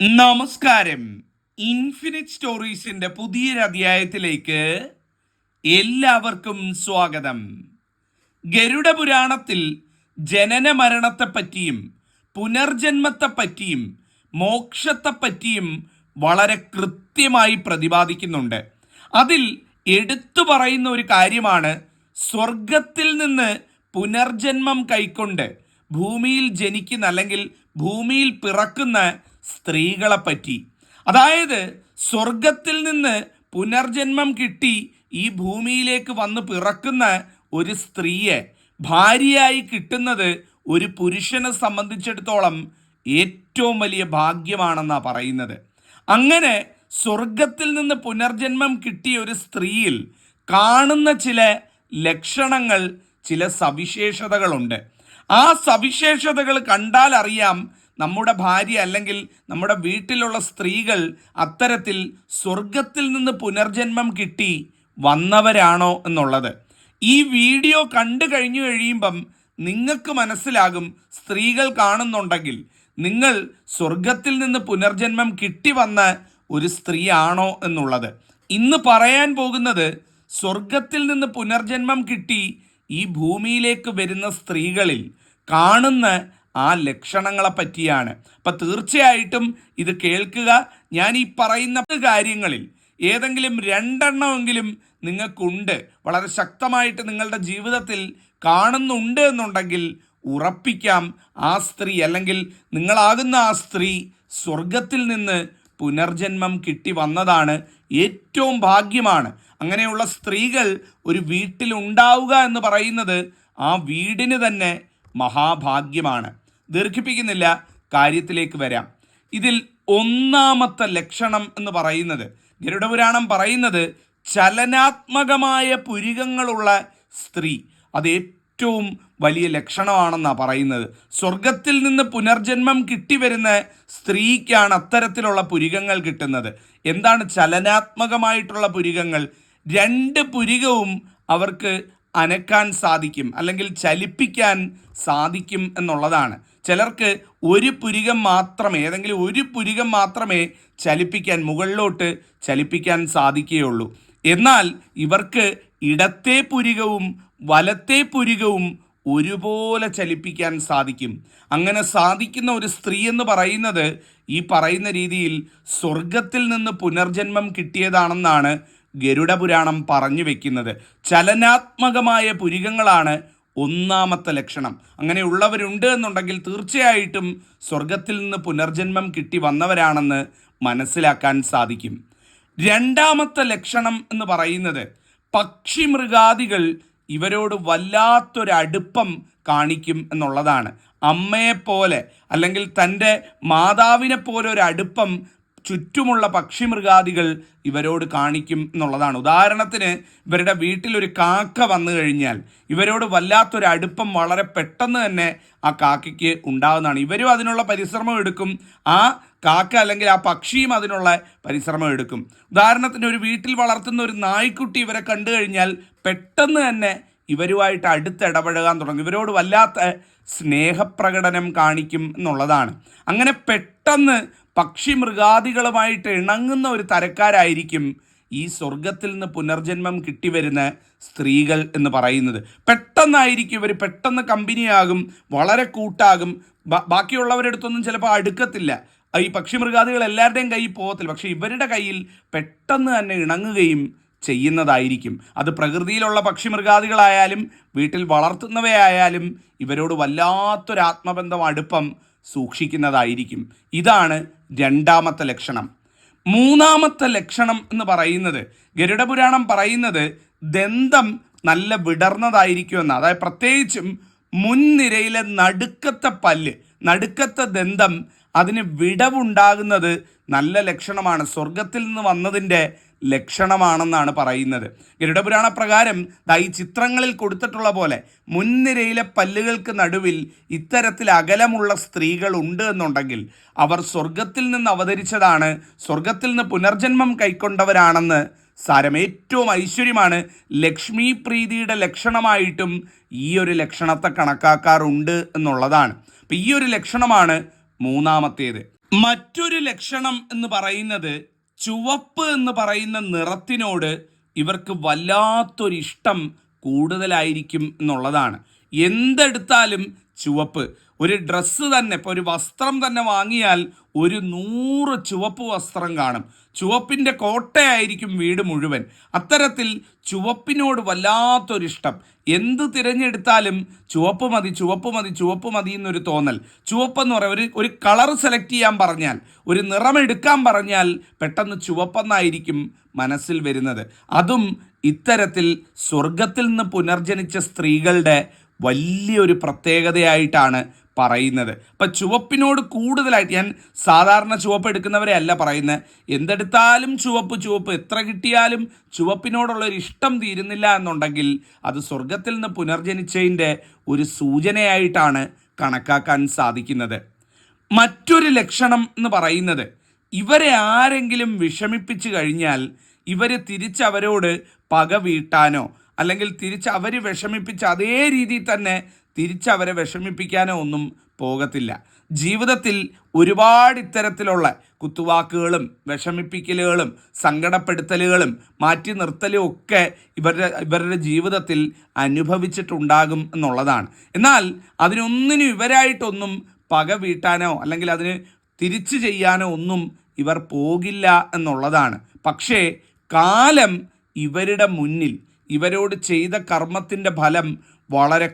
നമസ്കാരം. ഇൻഫിനിറ്റ് സ്റ്റോറീസിന്റെ പുതിയൊരു അധ്യായത്തിലേക്ക് എല്ലാവർക്കും സ്വാഗതം. ഗരുഡ പുരാണത്തിൽ ജനന മരണത്തെപ്പറ്റിയും പുനർജന്മത്തെപ്പറ്റിയും മോക്ഷത്തെപ്പറ്റിയും വളരെ കൃത്യമായി പ്രതിപാദിക്കുന്നുണ്ട്. അതിൽ എടുത്തു പറയുന്ന ഒരു കാര്യമാണ് സ്വർഗത്തിൽ നിന്ന് പുനർജന്മം കൈക്കൊണ്ട് ഭൂമിയിൽ ജനിക്കുന്ന അല്ലെങ്കിൽ ഭൂമിയിൽ പിറക്കുന്ന സ്ത്രീകളെ പറ്റി അതായത് സ്വർഗത്തിൽ നിന്ന് പുനർജന്മം കിട്ടി ഈ ഭൂമിയിലേക്ക് വന്ന് പിറക്കുന്ന ഒരു സ്ത്രീയെ ഭാര്യയായി കിട്ടുന്നത് ഒരു പുരുഷനെ സംബന്ധിച്ചിടത്തോളം ഏറ്റവും വലിയ ഭാഗ്യമാണെന്നാണ് പറയുന്നത്. അങ്ങനെ സ്വർഗത്തിൽ നിന്ന് പുനർജന്മം കിട്ടിയ ഒരു സ്ത്രീയിൽ കാണുന്ന ചില ലക്ഷണങ്ങൾ ചില സവിശേഷതകളുണ്ട്. ആ സവിശേഷതകൾ കണ്ടാൽ അറിയാം നമ്മുടെ ഭാര്യ അല്ലെങ്കിൽ നമ്മുടെ വീട്ടിലുള്ള സ്ത്രീകൾ അത്തരത്തിൽ സ്വർഗത്തിൽ നിന്ന് പുനർജന്മം കിട്ടി വന്നവരാണോ എന്നുള്ളത്. ഈ വീഡിയോ കണ്ടു കഴിഞ്ഞു കഴിയുമ്പം നിങ്ങൾക്ക് മനസ്സിലാകും സ്ത്രീകൾ കാണുന്നുണ്ടെങ്കിൽ നിങ്ങൾ സ്വർഗത്തിൽ നിന്ന് പുനർജന്മം കിട്ടി വന്ന ഒരു സ്ത്രീയാണോ എന്നുള്ളത്. ഇന്ന് പറയാൻ പോകുന്നത് സ്വർഗത്തിൽ നിന്ന് പുനർജന്മം കിട്ടി ഈ ഭൂമിയിലേക്ക് വരുന്ന സ്ത്രീകളിൽ കാണുന്ന ആ ലക്ഷണങ്ങളെ പറ്റിയാണ്. അപ്പം തീർച്ചയായിട്ടും ഇത് കേൾക്കുക. ഞാൻ ഈ പറയുന്ന കാര്യങ്ങളിൽ ഏതെങ്കിലും രണ്ടെണ്ണമെങ്കിലും നിങ്ങൾക്കുണ്ട്. വളരെ ശക്തമായിട്ട് നിങ്ങളുടെ ജീവിതത്തിൽ കാണുന്നുണ്ട് എന്നുണ്ടെങ്കിൽ ഉറപ്പിക്കാം. ആ സ്ത്രീ അല്ലെങ്കിൽ നിങ്ങളാകുന്ന ആ സ്ത്രീ സ്വർഗത്തിൽ നിന്ന് പുനർജന്മം കിട്ടി വന്നതാണ് ഏറ്റവും ഭാഗ്യമാണ്. അങ്ങനെയുള്ള സ്ത്രീകൾ ഒരു വീട്ടിലുണ്ടാവുക എന്ന് പറയുന്നത് ആ വീടിന് തന്നെ മഹാഭാഗ്യമാണ്. ദീർഘിപ്പിക്കുന്നില്ല. കാര്യത്തിലേക്ക് വരാം. ഇതിൽ ഒന്നാമത്തെ ലക്ഷണം എന്ന് പറയുന്നത് ഗരുഡപുരാണം പറയുന്നത് ചലനാത്മകമായ പുരികങ്ങളുള്ള സ്ത്രീ. അത് ഏറ്റവും വലിയ ലക്ഷണമാണെന്നാണ് പറയുന്നത്. സ്വർഗത്തിൽ നിന്ന് പുനർജന്മം കിട്ടി വരുന്ന സ്ത്രീക്കാണ് അത്തരത്തിലുള്ള പുരികങ്ങൾ കിട്ടുന്നത്. എന്താണ് ചലനാത്മകമായിട്ടുള്ള പുരികങ്ങൾ? രണ്ട് പുരികവും അവർക്ക് അനക്കാൻ സാധിക്കും അല്ലെങ്കിൽ ചലിപ്പിക്കാൻ സാധിക്കും എന്നുള്ളതാണ്. ചിലർക്ക് ഒരു പുരികം മാത്രമേ ഏതെങ്കിലും ഒരു പുരികം മാത്രമേ ചലിപ്പിക്കാൻ മുകളിലോട്ട് ചലിപ്പിക്കാൻ സാധിക്കുകയുള്ളൂ. എന്നാൽ ഇവർക്ക് ഇടത്തെ പുരികവും വലത്തെ പുരികവും ഒരുപോലെ ചലിപ്പിക്കാൻ സാധിക്കും. അങ്ങനെ സാധിക്കുന്ന ഒരു സ്ത്രീ എന്ന് പറയുന്നത് ഈ പറയുന്ന രീതിയിൽ സ്വർഗത്തിൽ നിന്ന് പുനർജന്മം കിട്ടിയതാണെന്നാണ് ഗരുഡപുരാണം പറഞ്ഞു വെക്കുന്നത്. ചലനാത്മകമായ പുരികങ്ങളാണ് ഒന്നാമത്തെ ലക്ഷണം. അങ്ങനെയുള്ളവരുണ്ട് എന്നുണ്ടെങ്കിൽ തീർച്ചയായിട്ടും സ്വർഗത്തിൽ നിന്ന് പുനർജന്മം കിട്ടി വന്നവരാണെന്ന് മനസ്സിലാക്കാൻ സാധിക്കും. രണ്ടാമത്തെ ലക്ഷണം എന്ന് പറയുന്നത് പക്ഷി മൃഗാദികൾ ഇവരോട് വല്ലാത്തൊരടുപ്പം കാണിക്കും എന്നുള്ളതാണ്. അമ്മയെപ്പോലെ അല്ലെങ്കിൽ തന്റെ മാതാവിനെ പോലെ ഒരു അടുപ്പം ചുറ്റുമുള്ള പക്ഷിമൃഗാദികൾ ഇവരോട് കാണിക്കും എന്നുള്ളതാണ്. ഉദാഹരണത്തിന് ഇവരുടെ വീട്ടിലൊരു കാക്ക വന്നു കഴിഞ്ഞാൽ ഇവരോട് വല്ലാത്തൊരു അടുപ്പം വളരെ പെട്ടെന്ന് തന്നെ ആ കാക്കയ്ക്ക് ഉണ്ടാകുന്നതാണ് ഇവരും അതിനുള്ള പരിശ്രമം എടുക്കും. ആ കാക്ക അല്ലെങ്കിൽ ആ പക്ഷിയും അതിനുള്ള പരിശ്രമം എടുക്കും. ഉദാഹരണത്തിന് ഒരു വീട്ടിൽ വളർത്തുന്ന ഒരു നായ്ക്കുട്ടി ഇവരെ കണ്ടു കഴിഞ്ഞാൽ പെട്ടെന്ന് തന്നെ ഇവരുമായിട്ട് അടുത്ത് ഇടപഴകാൻ തുടങ്ങും. ഇവരോട് വല്ലാത്ത സ്നേഹപ്രകടനം കാണിക്കും എന്നുള്ളതാണ്. അങ്ങനെ പെട്ടെന്ന് പക്ഷി മൃഗാദികളുമായിട്ട് ഇണങ്ങുന്ന ഒരു തരക്കാരായിരിക്കും ഈ സ്വർഗത്തിൽ നിന്ന് പുനർജന്മം കിട്ടിവരുന്ന സ്ത്രീകൾ എന്ന് പറയുന്നത്. പെട്ടെന്നായിരിക്കും ഇവർ പെട്ടെന്ന് കമ്പനിയാകും വളരെ കൂട്ടാകും. ബാക്കിയുള്ളവരുടെ അടുത്തൊന്നും ചിലപ്പോൾ അടുക്കത്തില്ല. ഈ പക്ഷിമൃഗാദികൾ എല്ലാവരുടെയും കയ്യിൽ പോകത്തില്ല. പക്ഷേ ഇവരുടെ കയ്യിൽ പെട്ടെന്ന് തന്നെ ഇണങ്ങുകയും ചെയ്യുന്നതായിരിക്കും. അത് പ്രകൃതിയിലുള്ള പക്ഷിമൃഗാദികളായാലും വീട്ടിൽ വളർത്തുന്നവയായാലും ഇവരോട് വല്ലാത്തൊരു ആത്മബന്ധം അടുപ്പം സൂക്ഷിക്കുന്നതായിരിക്കും. ഇതാണ് രണ്ടാമത്തെ ലക്ഷണം. മൂന്നാമത്തെ ലക്ഷണം എന്ന് പറയുന്നത് ഗരുഡപുരാണം പറയുന്നത് ദന്തം നല്ല വിടർന്നതായിരിക്കുമെന്ന്. അതായത് പ്രത്യേകിച്ചും മുൻനിരയിലെ നടുക്കത്തെ പല്ല് നടുക്കത്തെ ദന്തം അതിന് വിടവുണ്ടാകുന്നത് നല്ല ലക്ഷണമാണ്. സ്വർഗത്തിൽ നിന്ന് വന്നതിന്റെ ലക്ഷണമാണെന്നാണ് പറയുന്നത്. ഗരുഡപുരാണ പ്രകാരം ഈ ചിത്രങ്ങളിൽ കൊടുത്തിട്ടുള്ള പോലെ മുൻനിരയിലെ പല്ലുകൾക്ക് നടുവിൽ ഇത്തരത്തിൽ അകലമുള്ള സ്ത്രീകൾ ഉണ്ട് എന്നുണ്ടെങ്കിൽ അവർ സ്വർഗത്തിൽ നിന്ന് അവതരിച്ചതാണ് സ്വർഗത്തിൽ നിന്ന് പുനർജന്മം കൈക്കൊണ്ടവരാണെന്ന് സാരം ഏറ്റവും ഐശ്വര്യമാണ്. ലക്ഷ്മി പ്രീതിയുടെ ലക്ഷണമായിട്ടും ഈ ഒരു ലക്ഷണത്തെ കണക്കാക്കാറുണ്ട് എന്നുള്ളതാണ്. അപ്പം ഈ ഒരു ലക്ഷണമാണ് മൂന്നാമത്തേത്. മറ്റൊരു ലക്ഷണം എന്ന് പറയുന്നത് ചുവപ്പ് എന്ന് പറയുന്ന നിറത്തിനോട് ഇവർക്ക് വല്ലാത്തൊരിഷ്ടം കൂടുതലായിരിക്കും എന്നുള്ളതാണ്. എന്തെടുത്താലും ചുവപ്പ്. ഒരു ഡ്രസ്സ് തന്നെ ഇപ്പോൾ ഒരു വസ്ത്രം തന്നെ വാങ്ങിയാൽ ഒരു നൂറ് ചുവപ്പ് വസ്ത്രം കാണും. ചുവപ്പിന്റെ കോട്ടയായിരിക്കും വീട് മുഴുവൻ. അത്തരത്തിൽ ചുവപ്പിനോട് വല്ലാത്തൊരിഷ്ടം. എന്ത് തിരഞ്ഞെടുത്താലും ചുവപ്പ് മതി ചുവപ്പ് മതി ചുവപ്പ് മതി എന്നൊരു തോന്നൽ. ചുവപ്പെന്ന് പറയാം ഒരു ഒരു കളർ സെലക്ട് ചെയ്യാൻ പറഞ്ഞാൽ ഒരു നിറം എടുക്കാൻ പറഞ്ഞാൽ പെട്ടെന്ന് ചുവപ്പെന്നായിരിക്കും മനസ്സിൽ വരുന്നത്. അതും ഇത്തരത്തിൽ സ്വർഗത്തിൽ നിന്ന് പുനർജനിച്ച സ്ത്രീകളുടെ വലിയൊരു പ്രത്യേകതയായിട്ടാണ് പറയുന്നത്. അപ്പം ചുവപ്പിനോട് കൂടുതലായിട്ട് ഞാൻ സാധാരണ ചുവപ്പ് എടുക്കുന്നവരെ അല്ല പറയുന്നത്. എന്തെടുത്താലും ചുവപ്പ് ചുവപ്പ് എത്ര കിട്ടിയാലും ചുവപ്പിനോടുള്ള ഒരു ഇഷ്ടം തീരുന്നില്ല എന്നുണ്ടെങ്കിൽ അത് സ്വർഗത്തിൽ നിന്ന് പുനർജനിച്ചതിന്റെ ഒരു സൂചനയായിട്ടാണ് കണക്കാക്കാൻ സാധിക്കുന്നത്. മറ്റൊരു ലക്ഷണം എന്ന് പറയുന്നത് ഇവരെ ആരെങ്കിലും വിഷമിപ്പിച്ചു കഴിഞ്ഞാൽ ഇവർ തിരിച്ചവരോട് പക വീട്ടാനോ അല്ലെങ്കിൽ തിരിച്ച് അവർ വിഷമിപ്പിച്ച് അതേ രീതിയിൽ തന്നെ തിരിച്ചവരെ വിഷമിപ്പിക്കാനോ ഒന്നും പോകത്തില്ല. ജീവിതത്തിൽ ഒരുപാട് ഇത്തരത്തിലുള്ള കുത്തുവാക്കുകളും വിഷമിപ്പിക്കലുകളും സങ്കടപ്പെടുത്തലുകളും മാറ്റി നിർത്തലും ഒക്കെ ഇവരുടെ ഇവരുടെ ജീവിതത്തിൽ അനുഭവിച്ചിട്ടുണ്ടാകും എന്നുള്ളതാണ്. എന്നാൽ അതിനൊന്നിനും ഇവരായിട്ടൊന്നും പക വീട്ടാനോ അല്ലെങ്കിൽ അതിന് തിരിച്ചു ചെയ്യാനോ ഒന്നും ഇവർ പോകില്ല എന്നുള്ളതാണ്. പക്ഷേ കാലം ഇവരുടെ മുന്നിൽ. ഇവരോട് ചെയ്ത കർമ്മത്തിന്റെ ഫലം വളരെ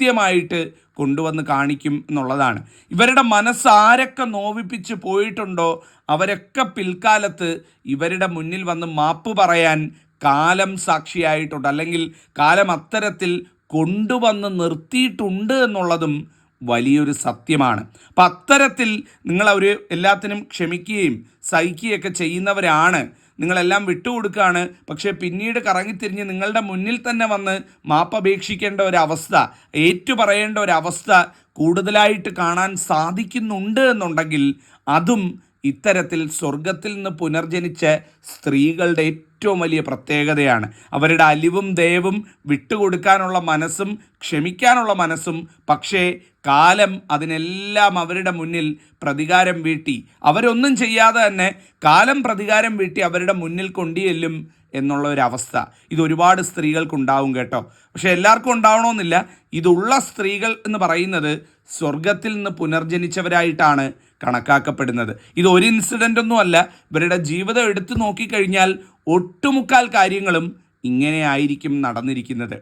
കൃത്യമായിട്ട് കൊണ്ടുവന്ന് കാണിക്കും എന്നുള്ളതാണ്. ഇവരുടെ മനസ്സാരൊക്കെ നോവിപ്പിച്ച് പോയിട്ടുണ്ടോ അവരൊക്കെ പിൽക്കാലത്ത് ഇവരുടെ മുന്നിൽ വന്ന് മാപ്പ് പറയാൻ കാലം സാക്ഷിയായിട്ടുണ്ട്. അല്ലെങ്കിൽ കാലം അത്തരത്തിൽ കൊണ്ടുവന്ന് നിർത്തിയിട്ടുണ്ട് എന്നുള്ളതും വലിയൊരു സത്യമാണ്. അപ്പം അത്തരത്തിൽ നിങ്ങൾ എല്ലാത്തിനും ക്ഷമിക്കുകയും സഹിക്കുകയൊക്കെ ചെയ്യുന്നവരാണ്. നിങ്ങളെല്ലാം വിട്ടുകൊടുക്കുകയാണ്. പക്ഷേ പിന്നീട് കറങ്ങിത്തിരിഞ്ഞ് നിങ്ങളുടെ മുന്നിൽ തന്നെ വന്ന് മാപ്പപേക്ഷിക്കേണ്ട ഒരവസ്ഥ ഏറ്റുപറയേണ്ട ഒരവസ്ഥ കൂടുതലായിട്ട് കാണാൻ സാധിക്കുന്നുണ്ട് എന്നുണ്ടെങ്കിൽ അതും ഇത്തരത്തിൽ സ്വർഗത്തിൽ നിന്ന് പുനർജനിച്ച സ്ത്രീകളുടെ ഏറ്റവും വലിയ പ്രത്യേകതയാണ്. അവരുടെ അലിവും ദയവും വിട്ടുകൊടുക്കാനുള്ള മനസ്സും ക്ഷമിക്കാനുള്ള മനസ്സും. പക്ഷേ കാലം അതിനെല്ലാം അവരുടെ മുന്നിൽ പ്രതികാരം വീട്ടി. അവരൊന്നും ചെയ്യാതെ തന്നെ കാലം പ്രതികാരം വീട്ടി അവരുടെ മുന്നിൽ കൊണ്ടുചെല്ലും എന്നുള്ള ഒരു അവസ്ഥ. ഇത് ഒരുപാട് സ്ത്രീകൾക്കുണ്ടാവും കേട്ടോ. പക്ഷെ എല്ലാവർക്കും ഉണ്ടാവണമെന്നില്ല. ഇതുള്ള സ്ത്രീകൾ എന്ന് പറയുന്നത് സ്വർഗത്തിൽ നിന്ന് പുനർജനിച്ചവരായിട്ടാണ് കണക്കാക്കപ്പെടുന്നത്. ഇത് ഒരു ഇൻസിഡന്റ് ഒന്നും അല്ല. ഇവരുടെ ജീവിതം എടുത്തു നോക്കിക്കഴിഞ്ഞാൽ ഒട്ടുമുക്കാൽ കാര്യങ്ങളും ഇങ്ങനെ ആയിരിക്കും നടന്നിരിക്കുന്നത്.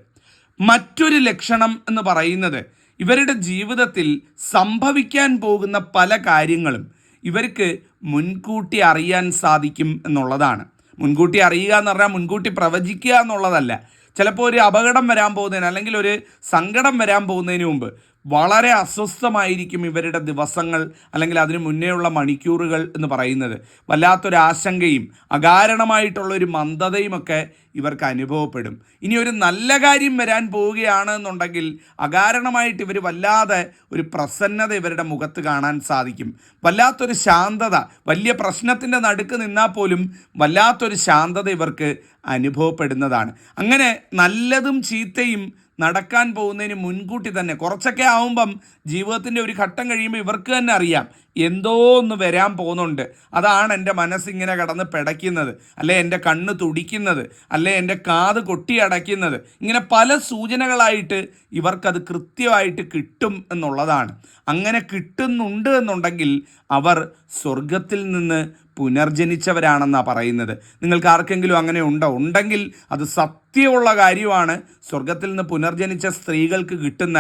മറ്റൊരു ലക്ഷണം എന്ന് പറയുന്നത് ഇവരുടെ ജീവിതത്തിൽ സംഭവിക്കാൻ പോകുന്ന പല കാര്യങ്ങളും ഇവർക്ക് മുൻകൂട്ടി അറിയാൻ സാധിക്കും എന്നുള്ളതാണ്. മുൻകൂട്ടി അറിയുക എന്ന് പറഞ്ഞാൽ മുൻകൂട്ടി പ്രവചിക്കുക എന്നുള്ളതല്ല. ചിലപ്പോൾ ഒരു അപകടം വരാൻ പോകുന്നതിന് അല്ലെങ്കിൽ ഒരു സങ്കടം വരാൻ പോകുന്നതിന് മുമ്പ് വളരെ അസ്വസ്ഥമായിരിക്കും ഇവരുടെ ദിവസങ്ങൾ അല്ലെങ്കിൽ അതിനു മുന്നേയുള്ള മണിക്കൂറുകൾ എന്ന് പറയുന്നത്. വല്ലാത്തൊരു ആശങ്കയും അകാരണമായിട്ടുള്ള ഒരു മന്ദതയുമൊക്കെ ഇവർക്ക് അനുഭവപ്പെടും. ഇനി ഒരു നല്ല കാര്യം വരാൻ പോവുകയാണ് എന്നുണ്ടെങ്കിൽ അകാരണമായിട്ട് ഇവർ വല്ലാതെ ഒരു പ്രസന്നത ഇവരുടെ മുഖത്ത് കാണാൻ സാധിക്കും. വല്ലാത്തൊരു ശാന്തത വലിയ പ്രശ്നത്തിന്റെ നടുക്ക് നിന്നാൽ പോലും വല്ലാത്തൊരു ശാന്തത ഇവർക്ക് അനുഭവപ്പെടുന്നതാണ്. അങ്ങനെ നല്ലതും ചീത്തയും നടക്കാൻ പോകുന്നതിന് മുൻകൂട്ടി തന്നെ. കുറച്ചൊക്കെ ആവുമ്പം ജീവിതത്തിന്റെ ഒരു ഘട്ടം കഴിയുമ്പോൾ ഇവർക്ക് തന്നെ അറിയാം. എന്തോ ഒന്ന് വരാൻ പോകുന്നുണ്ട്. അതാണ് എന്റെ മനസ്സിങ്ങനെ കടന്ന് പിടയ്ക്കുന്നത്. അല്ലെ എന്റെ കണ്ണ് തുടിക്കുന്നത്. അല്ലെ എന്റെ കാത് കൊട്ടിയടയ്ക്കുന്നത് ഇങ്ങനെ പല സൂചനകളായിട്ട് ഇവർക്കത് കൃത്യമായിട്ട് കിട്ടും എന്നുള്ളതാണ്. അങ്ങനെ കിട്ടുന്നുണ്ട് എന്നുണ്ടെങ്കിൽ അവർ സ്വർഗത്തിൽ നിന്ന് പുനർജനിച്ചവരാണെന്നാണ് പറയുന്നത്. നിങ്ങൾക്ക് ആർക്കെങ്കിലും അങ്ങനെ ഉണ്ടോ? ഉണ്ടെങ്കിൽ അത് സത്യമുള്ള കാര്യമാണ്. സ്വർഗത്തിൽ നിന്ന് പുനർജനിച്ച സ്ത്രീകൾക്ക് കിട്ടുന്ന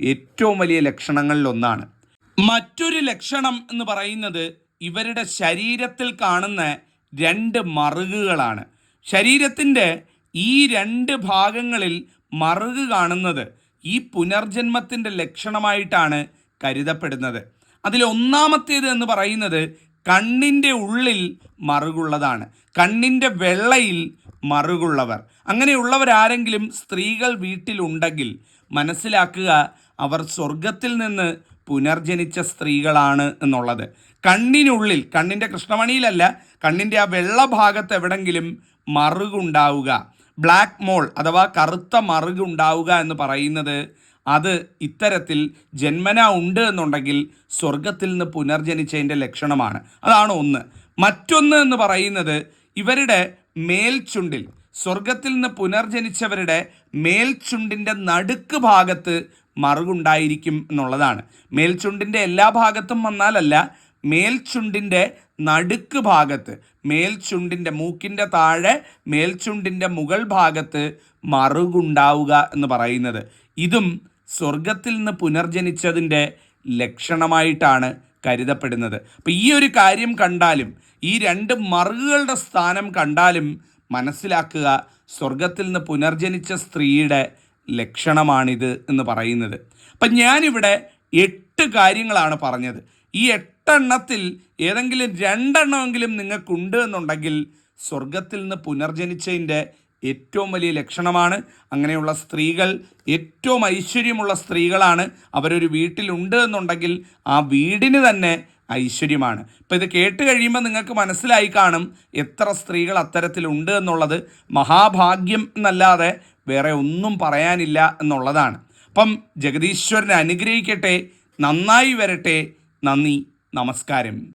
ഏറ്റവും വലിയ ലക്ഷണങ്ങളിലൊന്നാണ് മറ്റൊരു ലക്ഷണം എന്ന് പറയുന്നത് ഇവരുടെ ശരീരത്തിൽ കാണുന്ന രണ്ട് മറുകുകളാണ്. ശരീരത്തിന്റെ ഈ രണ്ട് ഭാഗങ്ങളിൽ മറുക് കാണുന്നത് ഈ പുനർജന്മത്തിന്റെ ലക്ഷണമായിട്ടാണ് കരുതപ്പെടുന്നത്. അതിൽ ഒന്നാമത്തേത് എന്ന് പറയുന്നത് കണ്ണിന്റെ ഉള്ളിൽ മറുകുള്ളതാണ്. കണ്ണിന്റെ വെള്ളയിൽ മറുകുള്ളവർ. അങ്ങനെയുള്ളവരാരെങ്കിലും സ്ത്രീകൾ വീട്ടിലുണ്ടെങ്കിൽ മനസ്സിലാക്കുക അവർ സ്വർഗത്തിൽ നിന്ന് പുനർജനിച്ച സ്ത്രീകളാണ് എന്നുള്ളത്. കണ്ണിനുള്ളിൽ കണ്ണിന്റെ കൃഷ്ണമണിയിലല്ല കണ്ണിന്റെ ആ വെള്ള ഭാഗത്ത് എവിടെങ്കിലും മറുകുണ്ടാവുക. ബ്ലാക്ക് മോൾ അഥവാ കറുത്ത മറുകുണ്ടാവുക എന്ന് പറയുന്നത് അത് ഇത്തരത്തിൽ ജന്മന ഉണ്ട് എന്നുണ്ടെങ്കിൽ സ്വർഗത്തിൽ നിന്ന് പുനർജനിച്ചതിന്റെ ലക്ഷണമാണ്. അതാണ് ഒന്ന്. മറ്റൊന്ന് എന്ന് പറയുന്നത് ഇവരുടെ മേൽച്ചുണ്ടിൽ സ്വർഗത്തിൽ നിന്ന് പുനർജനിച്ചവരുടെ മേൽച്ചുണ്ടിന്റെ നടുക്ക് ഭാഗത്ത് മറുകുണ്ടായിരിക്കും എന്നുള്ളതാണ്. മേൽച്ചുണ്ടിന്റെ എല്ലാ ഭാഗത്തും വന്നാലല്ല മേൽച്ചുണ്ടിന്റെ നടുക്ക് ഭാഗത്ത് മേൽച്ചുണ്ടിന്റെ മൂക്കിന്റെ താഴെ മേൽച്ചുണ്ടിന്റെ മുകൾ ഭാഗത്ത് മറുകുണ്ടാവുക എന്ന് പറയുന്നത്. ഇതും സ്വർഗത്തിൽ നിന്ന് പുനർജനിച്ചതിന്റെ ലക്ഷണമായിട്ടാണ് കരുതപ്പെടുന്നത്. അപ്പം ഈ ഒരു കാര്യം കണ്ടാലും ഈ രണ്ട് മറുകളുടെ സ്ഥാനം കണ്ടാലും മനസ്സിലാക്കുക സ്വർഗത്തിൽ നിന്ന് പുനർജനിച്ച സ്ത്രീയുടെ ലക്ഷണമാണിത് എന്ന് പറയുന്നത്. അപ്പം ഞാനിവിടെ എട്ട് കാര്യങ്ങളാണ് പറഞ്ഞത്. ഈ എട്ടെണ്ണത്തിൽ ഏതെങ്കിലും രണ്ടെണ്ണമെങ്കിലും നിങ്ങൾക്കുണ്ട് എന്നുണ്ടെങ്കിൽ സ്വർഗത്തിൽ നിന്ന് പുനർജനിച്ചതിന്റെ ഏറ്റവും വലിയ ലക്ഷണമാണ്. അങ്ങനെയുള്ള സ്ത്രീകൾ ഏറ്റവും ഐശ്വര്യമുള്ള സ്ത്രീകളാണ് അവരൊരു വീട്ടിലുണ്ട് എന്നുണ്ടെങ്കിൽ ആ വീടിന് തന്നെ ഐശ്വര്യമാണ്. ഇപ്പം ഇത് കേട്ട് കഴിയുമ്പോൾ നിങ്ങൾക്ക് മനസ്സിലായി കാണും എത്ര സ്ത്രീകൾ അത്തരത്തിലുണ്ട് എന്നുള്ളത്. മഹാഭാഗ്യം എന്നല്ലാതെ വേറെ ഒന്നും പറയാനില്ല എന്നുള്ളതാണ്. അപ്പം ജഗദീശ്വരനെ അനുഗ്രഹിക്കട്ടെ നന്നായി വരട്ടെ നന്ദി നമസ്കാരം.